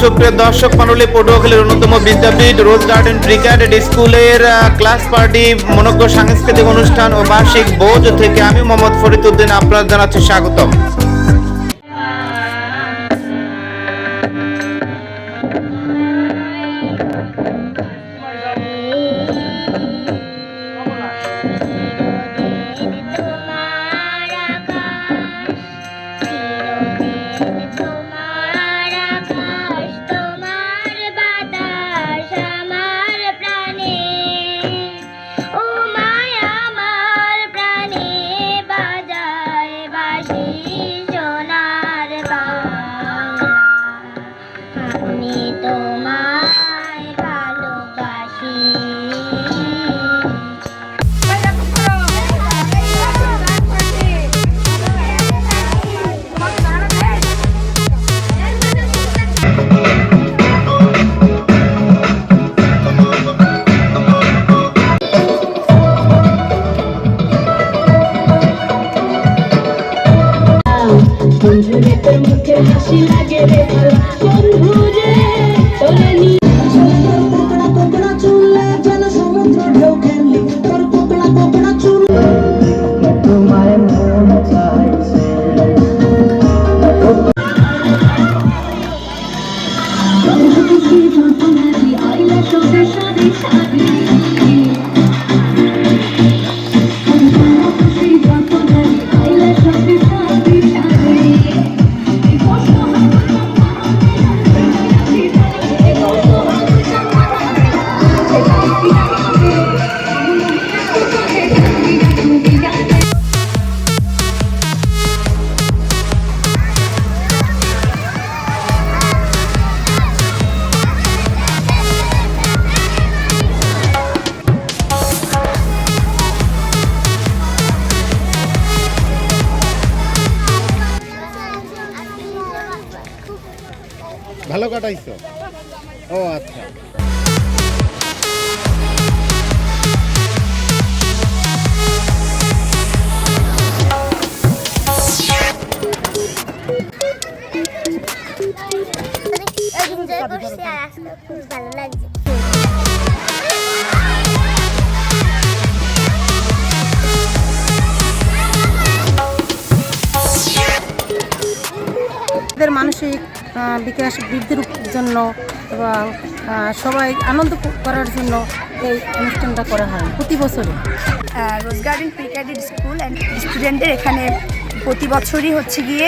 সুপ্রিয় দর্শক মন্ডলী পটুয়াখালীর অন্যতম বিদ্যাপীঠ রোজ গার্ডেন ব্রিগেড স্কুলের ক্লাস পার্টি, মনজ্ঞ সাংস্কৃতিক অনুষ্ঠান ও বার্ষিক বোঝ থেকে আমি মোহাম্মদ ফরিদ উদ্দিন আপনার জানাচ্ছি স্বাগতম। বন্ধুরে তোর মুখে হাসি লাগে রে তোরে নিয়ে ভালো কাটাইছো? ও আচ্ছা। খুব মানসিক বিকাশ বৃদ্ধির জন্য এবং সবাই আনন্দ করার জন্য এই অনুষ্ঠানটা করা হয় প্রতি বছরই। Rose Garden pre cadet school and স্টুডেন্টদের এখানে প্রতি বছরই হচ্ছে গিয়ে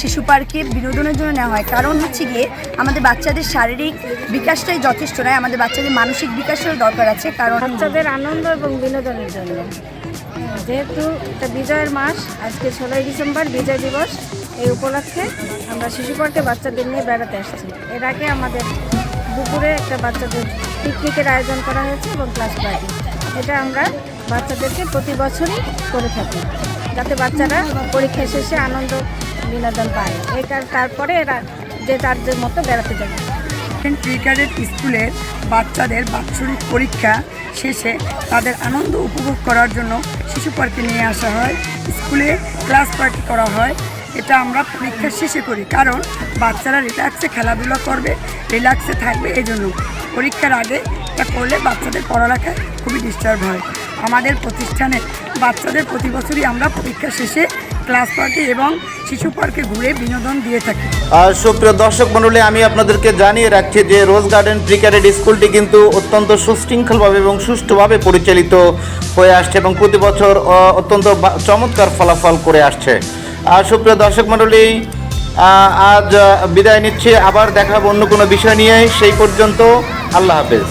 শিশু পার্কে বিনোদনের জন্য নেওয়া হয়। কারণ হচ্ছে গিয়ে আমাদের বাচ্চাদের শারীরিক বিকাশটাই যথেষ্ট নয় আমাদের বাচ্চাদের মানসিক বিকাশেরও দরকার আছে কারণ বাচ্চাদের আনন্দ এবং বিনোদনের জন্য। যেহেতু এটা বিজয়ের মাস, আজকে ষোলোই ডিসেম্বর, বিজয় দিবস, এই উপলক্ষে আমরা শিশু পার্কে বাচ্চাদের নিয়ে বেড়াতে আসছি। এর আগে আমাদের দুপুরে একটা বাচ্চাদের পিকনিকের আয়োজন করা হয়েছে এবং ক্লাস পার্টি এটা আমরা বাচ্চাদেরকে প্রতি বছরই করে থাকি, যাতে বাচ্চারা পরীক্ষা শেষে আনন্দ বিনোদন পায়। এই তারপরে এরা যে তার যে মতো বেড়াতে যাবে। প্রি ক্যাডেট স্কুলের বাচ্চাদের বাৎসরিক পরীক্ষা শেষে তাদের আনন্দ উপভোগ করার জন্য শিশু পার্কে নিয়ে আসা হয়। স্কুলে ক্লাস পার্টি করা হয়। এটা আমরা পরীক্ষা শেষে করি কারণ বাচ্চারা রিল্যাক্সে খেলাধুলা করবে, রিল্যাক্সে থাকবে। এই জন্য পরীক্ষার আগে এটা করলে বাচ্চাদের পড়ালেখায় খুবই ডিস্টার্ব হয়। আমাদের প্রতিষ্ঠানে বাচ্চাদের প্রতি বছরই আমরা পরীক্ষা শেষে ক্লাস পার্টি এবং শিশু পার্কে ঘুরে বিনোদন দিয়ে থাকি। আর সুপ্রিয় দর্শক মণ্ডলী আমি আপনাদেরকে জানিয়ে রাখছি যে রোজ গার্ডেন প্রিক্যাডেট স্কুলটি কিন্তু অত্যন্ত সুশৃঙ্খলভাবে এবং সুষ্ঠুভাবে পরিচালিত হয়ে আসছে এবং প্রতি বছর অত্যন্ত চমৎকার ফলাফল করে আসছে। আর সুপ্রিয় দর্শক মণ্ডলী আহ, আজ বিদায় নিচ্ছি। আবার দেখাবো অন্য কোনো বিষয় নিয়ে। সেই পর্যন্ত আল্লাহ হাফেজ।